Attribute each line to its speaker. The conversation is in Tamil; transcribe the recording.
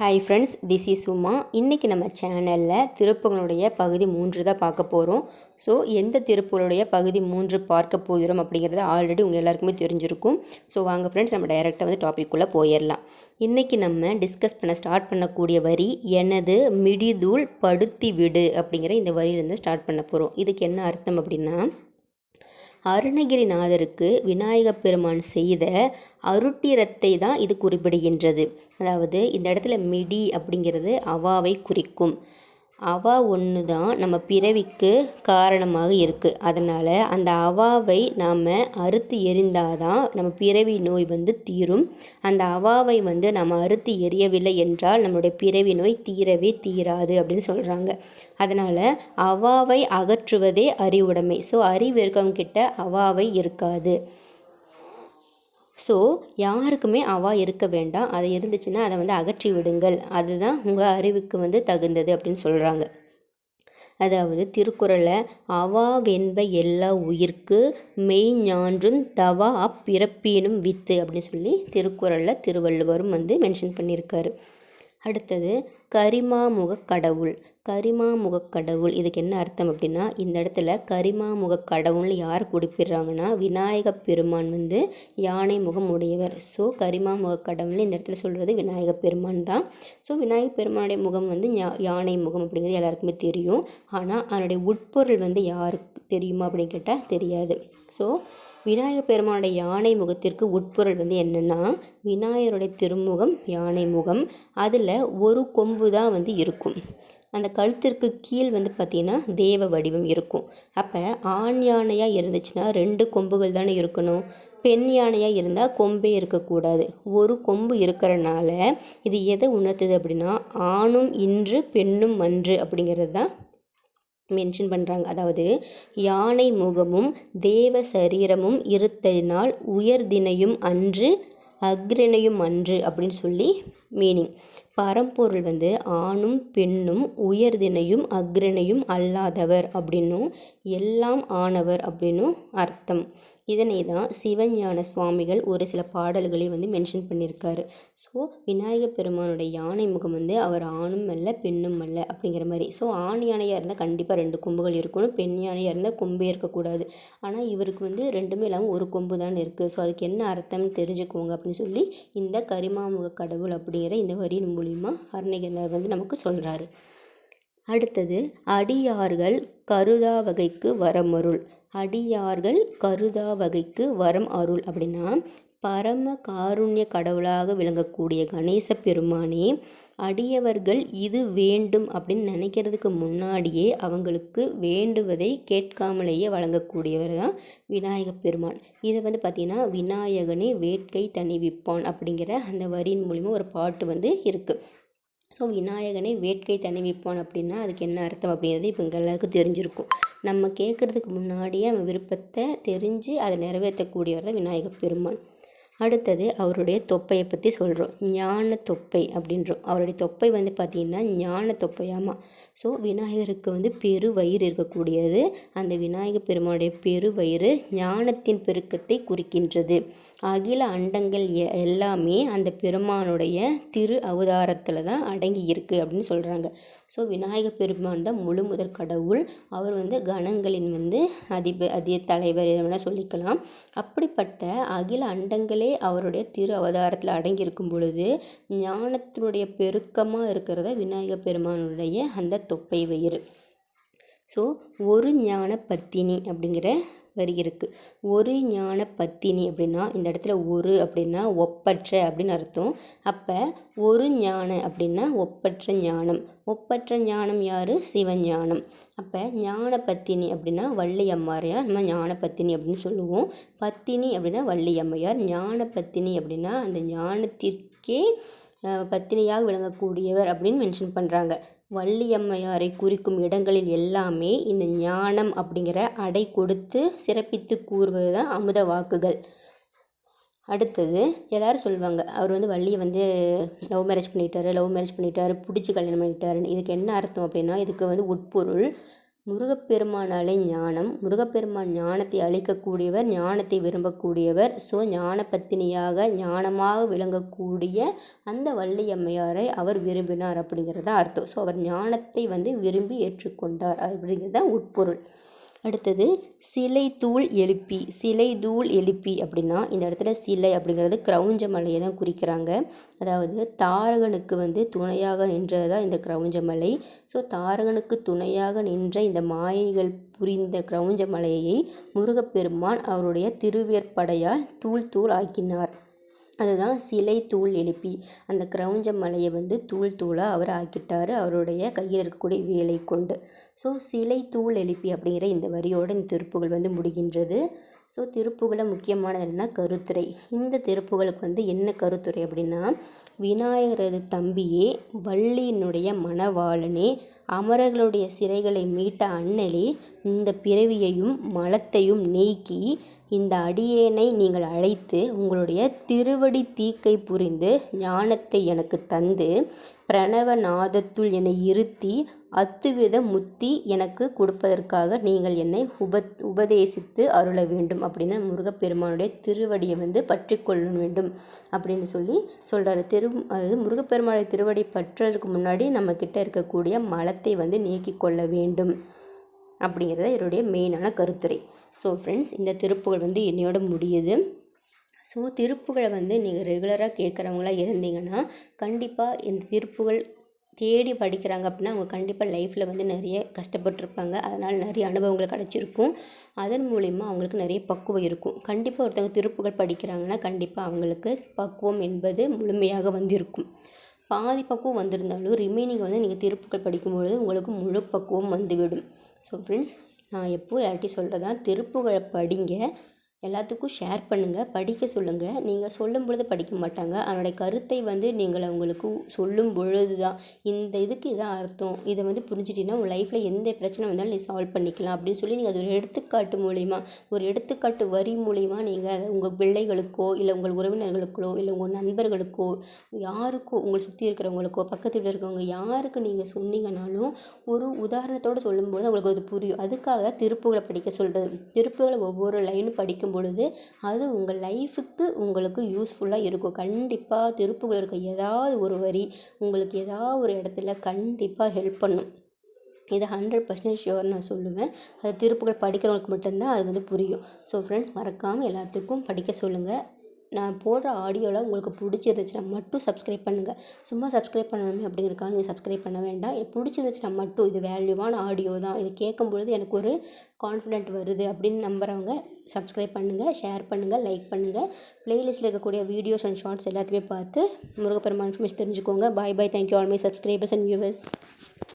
Speaker 1: ஹாய் ஃப்ரெண்ட்ஸ் திஸ் இஸ் சும்மா இன்றைக்கி நம்ம சேனலில் திருப்புகளுடைய பகுதி மூன்று தான் பார்க்க போகிறோம் ஸோ எந்த திருப்புகளுடைய பகுதி மூன்று பார்க்க போகிறோம் அப்படிங்கிறது ஆல்ரெடி உங்கள் எல்லாருக்குமே தெரிஞ்சிருக்கும். ஸோ வாங்க ஃப்ரெண்ட்ஸ் நம்ம டைரெக்டாக வந்து டாபிக்குள்ளே போயிடலாம் இன்றைக்கி நம்ம டிஸ்கஸ் பண்ண ஸ்டார்ட் பண்ணக்கூடிய வரி எனது மிடிதூள் படுத்தி விடு அப்படிங்கிற இந்த வரியிலேருந்து ஸ்டார்ட் பண்ண போகிறோம் இதுக்கு என்ன அர்த்தம் அப்படின்னா அருணகிரிநாதருக்கு விநாயகப் பெருமான் செய்த அருட்டிரத்தை தான் இது குறிப்பிடுகின்றது. அதாவது இந்த இடத்துல மிடி அப்படிங்கிறது அவாவை குறிக்கும். அவா ஒன்று தான் நம்ம பிறவிக்கு காரணமாக இருக்குது அதனால் அந்த அவாவை நாம் அறுத்து எறிந்தால் தான் நம்ம பிறவி நோய் வந்து தீரும். அந்த அவாவை வந்து நம்ம அறுத்து எரியவில்லை என்றால் நம்மளுடைய பிறவி நோய் தீரவே தீராது அப்படின்னு சொல்கிறாங்க அதனால் அவாவை அகற்றுவதே அறிவுடைமை. ஸோ அறிவு இருக்கவங்க கிட்ட அவாவை இருக்காது. ஸோ யாருக்குமே அவா இருக்க வேண்டாம். அது இருந்துச்சுன்னா அதை வந்து அகற்றி விடுங்கள். அதுதான் உங்கள் அறிவுக்கு வந்து தகுந்தது அப்படின்னு சொல்கிறாங்க அதாவது திருக்குறளில் அவாவென்ப எல்லா உயிர்க்கு மெய் ஞான்றும் தவா அப்பிறப்பீனும் வித்து அப்படின்னு சொல்லி திருக்குறளில் திருவள்ளுவரும் வந்து மென்ஷன் பண்ணியிருக்காரு. அடுத்தது கரிமாமுகக் கடவுள் கரிமாமுகக் கடவுள் இதுக்கு என்ன அர்த்தம் அப்படின்னா இந்த இடத்துல கரிமாமுகக் கடவுள்னு யார் குறிப்பிடுறாங்கன்னா விநாயக பெருமான் வந்து யானை முகம் உடையவர். ஸோ கரிமாமுகக் கடவுள்னு இந்த இடத்துல சொல்கிறது விநாயக பெருமான் தான். ஸோ விநாயக பெருமானுடைய முகம் வந்து யானை முகம் அப்படிங்கிறது எல்லாருக்குமே தெரியும். ஆனால் அதனுடைய உட்பொருள் வந்து யாருக்கு தெரியுமா அப்படின்னு கேட்டால் தெரியாது. ஸோ விநாயகர் பெருமானுடைய யானை முகத்திற்கு உட்பொருள் வந்து என்னென்னா விநாயகருடைய திருமுகம் யானை முகம். அதில் ஒரு கொம்பு தான் வந்து இருக்கும். அந்த கழுத்திற்கு கீழ் வந்து பார்த்திங்கன்னா தேவ வடிவம் இருக்கும். அப்போ ஆண் யானையாக இருந்துச்சுன்னா ரெண்டு கொம்புகள் தானே இருக்கணும். பெண் யானையாக இருந்தால் கொம்பே இருக்கக்கூடாது. ஒரு கொம்பு இருக்கிறனால இது எதை உணர்த்துது அப்படின்னா ஆணும் இன்று பெண்ணும் அன்று அப்படிங்கிறது தான் மென்ஷன் பண்ணுறாங்க அதாவது யானை முகமும் தேவ சரீரமும் இருத்ததினால் உயர்தினையும் அன்று அக்ரணையும் அன்று அப்படின்னு சொல்லி மீனிங் பரம்பொருள் வந்து ஆணும் பெண்ணும் உயர்தினையும் அக்ரணையும் அல்லாதவர் அப்படின்னும் எல்லாம் ஆனவர் அப்படின்னும் அர்த்தம். இதனை தான் சிவஞான சுவாமிகள் ஒரு சில பாடல்களை வந்து மென்ஷன் பண்ணியிருக்காரு. ஸோ விநாயக பெருமானுடைய யானை முகம் வந்து அவர் ஆணும் அல்ல பெண்ணும் அல்ல அப்படிங்கிற மாதிரி. ஸோ ஆண் யானையாக இருந்தால் கண்டிப்பாக ரெண்டு கொம்புகள் இருக்கணும் பெண் யானையாக இருந்தால் கொம்பே இருக்கக்கூடாது. ஆனால் இவருக்கு வந்து ரெண்டுமே இல்லாமல் ஒரு கொம்பு தான் இருக்குது ஸோ அதுக்கு என்ன அர்த்தம்னு தெரிஞ்சுக்கோங்க அப்படின்னு சொல்லி இந்த கரிமாமுக கடவுள் அப்படி அப்படிங்கிற இந்த வரியின் மூலிமா அருணகிரிநாதர் வந்து நமக்கு சொல்கிறாரு அடுத்தது அடியார்கள் கருதா வகைக்கு வரமருள் அடியார்கள் கருதா வகைக்கு வரம் அருள் அப்படின்னா பரம காருண்ய கடவுளாக விளங்கக்கூடிய கணேச பெருமானே அடியவர்கள் இது வேண்டும் அப்படின்னு நினைக்கிறதுக்கு முன்னாடியே அவங்களுக்கு வேண்டுவதை கேட்காமலேயே வழங்கக்கூடியவர் தான் விநாயக பெருமான். இதை வந்து பார்த்திங்கன்னா விநாயகனே வேட்கை தணிவிப்பான் அப்படிங்கிற அந்த வரியின் மூலிமா ஒரு பாட்டு வந்து இருக்குது ஸோ விநாயகனை வேட்கை தணிவிப்பான் அப்படின்னா அதுக்கு என்ன அர்த்தம் அப்படிங்கிறது இப்போ எங்கள் எல்லாருக்கும் தெரிஞ்சிருக்கும். நம்ம கேட்குறதுக்கு முன்னாடியே நம்ம விருப்பத்தை தெரிஞ்சு அதை நிறைவேற்றக்கூடியவர் தான் விநாயகப் பெருமான். அடுத்தது அவருடைய தொப்பையை பற்றி சொல்கிறோம் ஞான தொப்பை அப்படின்றோம். அவருடைய தொப்பை வந்து பார்த்திங்கன்னா ஞான தொப்பையாமா. ஸோ விநாயகருக்கு வந்து பெரு வயிறு இருக்கக்கூடியது. அந்த விநாயகர் பெருமானுடைய பெரு வயிறு ஞானத்தின் பெருக்கத்தை குறிக்கின்றது. அகில அண்டங்கள் எல்லாமே அந்த பெருமானுடைய திரு அவதாரத்தில் தான் அடங்கி இருக்குது அப்படின்னு சொல்கிறாங்க ஸோ விநாயகர் பெருமான் தான் முழு முதற் கடவுள். அவர் வந்து கணங்களின் வந்து அதிப அதிக தலைவர் எதை வேணால் சொல்லிக்கலாம். அப்படிப்பட்ட அகில அண்டங்களே அவருடைய திரு அவதாரத்தில் அடங்கியிருக்கும் பொழுது ஞானத்தினுடைய பெருக்கமாக இருக்கிறத விநாயகர் பெருமானுடைய அந்த தொப்பை வயிறு. ஸோ ஒரு ஞான பத்தினி அப்படிங்கிற வரி இருக்குது ஒரு ஞான பத்தினி அப்படின்னா இந்த இடத்துல ஒரு அப்படின்னா ஒப்பற்ற அப்படின்னு அர்த்தம். அப்போ ஒரு ஞான அப்படின்னா ஒப்பற்ற ஞானம். ஒப்பற்ற ஞானம் யார்? சிவஞானம். அப்போ ஞான பத்தினி அப்படின்னா வள்ளி அம்மாரையார் நம்ம ஞான பத்தினி அப்படின்னு சொல்லுவோம். பத்தினி அப்படின்னா வள்ளி அம்மையார் ஞான பத்தினி அப்படின்னா அந்த ஞானத்திற்கே பத்தினியாக விளங்கக்கூடியவர் அப்படின்னு மென்ஷன் பண்ணுறாங்க வள்ளியம்மையாரை குறிக்கும் இடங்களில் எல்லாமே இந்த ஞானம் அப்படிங்கிற அடை கொடுத்து சிறப்பித்து கூறுவது தான் அமுத வாக்குகள். அடுத்தது எல்லோரும் சொல்லுவாங்க அவர் வந்து வள்ளியை வந்து லவ் மேரேஜ் பண்ணிட்டாரு லவ் மேரேஜ் பண்ணிட்டாரு பிடிச்சி கல்யாணம் பண்ணிட்டாருன்னு. இதுக்கு என்ன அர்த்தம் அப்படின்னா இதுக்கு வந்து உட்பொருள் முருகப்பெருமானாலே ஞானம். முருகப்பெருமான் ஞானத்தை அளிக்கக்கூடியவர் ஞானத்தை விரும்பக்கூடியவர். ஸோ ஞான பத்தினியாக ஞானமாக விளங்கக்கூடிய அந்த வள்ளியம்மையாரை அவர் விரும்பினார் அப்படிங்கிறது அர்த்தம். ஸோ அவர் ஞானத்தை வந்து விரும்பி ஏற்றுக்கொண்டார் அப்படிங்கிறது தான் உட்பொருள். அடுத்தது சிலை தூள் எழுப்பி சிலை தூள் எழுப்பி அப்படின்னா இந்த இடத்துல சிலை அப்படிங்கிறது கிரௌஞ்ச மலையை தான் குறிக்கிறாங்க. அதாவது தாரகனுக்கு வந்து துணையாக நின்றது தான் இந்த கிரௌஞ்ச மலை. ஸோ தாரகனுக்கு துணையாக நின்ற இந்த மாயைகள் புரிந்த கிரௌஞ்ச மலையை முருகப்பெருமான் அவருடைய திருவேற்படையால் தூள் தூள் ஆக்கினார். அதுதான் சிலை தூள் எழுப்பி. அந்த கிரௌஞ்ச மலையை வந்து தூள் தூளாக அவர் ஆக்கிட்டார் அவருடைய கையில் இருக்கக்கூடிய வேலை கொண்டு. ஸோ சிலை தூள் எழுப்பி அப்படிங்கிற இந்த வரியோட இந்த திருப்புகள் வந்து முடிகின்றது. ஸோ திருப்புகளை முக்கியமானது என்னென்னா கருத்துரை. இந்த திருப்புகளுக்கு வந்து என்ன கருத்துரை அப்படின்னா விநாயகரது தம்பியே வள்ளியினுடைய மணவாளனே அமரர்களுடைய சிறைகளை மீட்ட அண்ணலி இந்த பிறவியையும் மலத்தையும் நீக்கி இந்த அடியேனை நீங்கள் அழைத்து உங்களுடைய திருவடி தீக்கை புரிந்து ஞானத்தை எனக்கு தந்து பிரணவ நாதத்துள் என்னை இருத்தி அத்துவித முத்தி எனக்கு கொடுப்பதற்காக நீங்கள் என்னை உப உபதேசித்து அருள வேண்டும் அப்படின்னு முருகப்பெருமானுடைய திருவடியை வந்து பற்றி கொள்ள வேண்டும் அப்படின்னு சொல்லி சொல்கிறாரு திரு அது முருகப்பெருமானுடைய திருவடி பற்றுறதுக்கு முன்னாடி நம்மக்கிட்ட இருக்கக்கூடிய மலத்தை வந்து நீக்கி கொள்ள வேண்டும் அப்படிங்கிறது என்னுடைய மெயினான கருத்துரை. ஸோ ஃப்ரெண்ட்ஸ் இந்த திருப்புகள் வந்து என்னையோட முடியுது. ஸோ திருப்புகளை வந்து நீங்கள் ரெகுலராக கேட்குறவங்களா இருந்தீங்கன்னா கண்டிப்பாக இந்த திருப்புகள் தேடி படிக்கிறாங்க அப்படின்னா அவங்க கண்டிப்பாக லைஃப்பில் வந்து நிறைய கஷ்டப்பட்டுருப்பாங்க. அதனால் நிறைய அனுபவங்கள் கிடச்சிருக்கும். அதன் மூலிமா அவங்களுக்கு நிறைய பக்குவம் இருக்கும். கண்டிப்பாக ஒருத்தவங்க திருப்புகள் படிக்கிறாங்கன்னா கண்டிப்பாக அவங்களுக்கு பக்குவம் என்பது முழுமையாக வந்திருக்கும். பாதி பக்குவம் வந்திருந்தாலும் ரிமைனிங் வந்து நீங்கள் திருப்புகள் படிக்கும்பொழுது உங்களுக்கு முழு பக்குவம் வந்துவிடும். ஸோ ஃப்ரெண்ட்ஸ் நான் எப்போது யார்கிட்டையும் சொல்கிறது தான் திருப்புகளை படிங்க. எல்லாத்துக்கும் ஷேர் பண்ணுங்கள் படிக்க சொல்லுங்கள் நீங்கள் சொல்லும் பொழுது படிக்க மாட்டாங்க. அதனுடைய கருத்தை வந்து நீங்கள் அவங்களுக்கு சொல்லும் பொழுது தான் இந்த இதுக்கு இதான் அர்த்தம். இதை வந்து புரிஞ்சிட்டிங்கன்னா உங்கள் லைஃப்பில் எந்த பிரச்சனை வந்தாலும் நீ சால்வ் பண்ணிக்கலாம் அப்படின்னு சொல்லி நீங்கள் அது ஒரு எடுத்துக்காட்டு மூலிமா ஒரு எடுத்துக்காட்டு வரி மூலிமா நீங்கள் அதை உங்கள் பிள்ளைகளுக்கோ இல்லை உங்கள் உறவினர்களுக்கோ இல்லை உங்கள் நண்பர்களுக்கோ யாருக்கோ உங்களை சுற்றி இருக்கிறவங்களுக்கோ பக்கத்து வீட்டில் இருக்கிறவங்க யாருக்கு நீங்கள் சொன்னீங்கனாலும் ஒரு உதாரணத்தோடு சொல்லும்போது அவங்களுக்கு அது புரியும். அதுக்காக திருப்புகளை படிக்க சொல்கிறது திருப்புகளை ஒவ்வொரு லைனும் படிக்கும் படிக்கும் பொழுது அது உங்கள் லைஃபுக்கு உங்களுக்கு யூஸ்ஃபுல்லாக இருக்கும். கண்டிப்பாக திருப்புகள் இருக்க ஏதாவது ஒரு வரி உங்களுக்கு ஏதாவது ஒரு இடத்துல கண்டிப்பாக ஹெல்ப் பண்ணும். இதை ஹண்ட்ரட் பர்சன்டேஜ் ஷுவர் நான் சொல்லுவேன். அது திருப்புகள் படிக்கிறவங்களுக்கு மட்டும்தான் அது வந்து புரியும். ஸோ ஃப்ரெண்ட்ஸ் மறக்காமல் எல்லாத்துக்கும் படிக்க சொல்லுங்கள் நான் போடுற ஆடியோவில் உங்களுக்கு பிடிச்சிருந்துச்சுன்னா மட்டும் சப்ஸ்கிரைப் பண்ணுங்கள் சும்மா சப்ஸ்கிரைப் பண்ணணுமே அப்படிங்கிறக்காக நீங்கள் சப்ஸ்கிரைப் பண்ண வேண்டாம். பிடிச்சிருந்துச்சுன்னா மட்டும் இது வேல்யூவான ஆடியோ தான். இது கேட்கும் பொழுது எனக்கு ஒரு கான்ஃபிடென்ட் வருது அப்படின்னு நம்புகிறவங்க சப்ஸ்கிரைப் பண்ணுங்கள் ஷேர் பண்ணுங்கள் லைக் பண்ணுங்கள் ப்ளேலிஸ்ட்டில் இருக்கக்கூடிய வீடியோஸ் அண்ட் ஷார்ட்ஸ் எல்லாத்தையுமே பார்த்து முருகப்பெருமான் இன்ஃபர்மேஷன் தெரிஞ்சுக்கோங்க. Bye bye thank you all my subscribers and viewers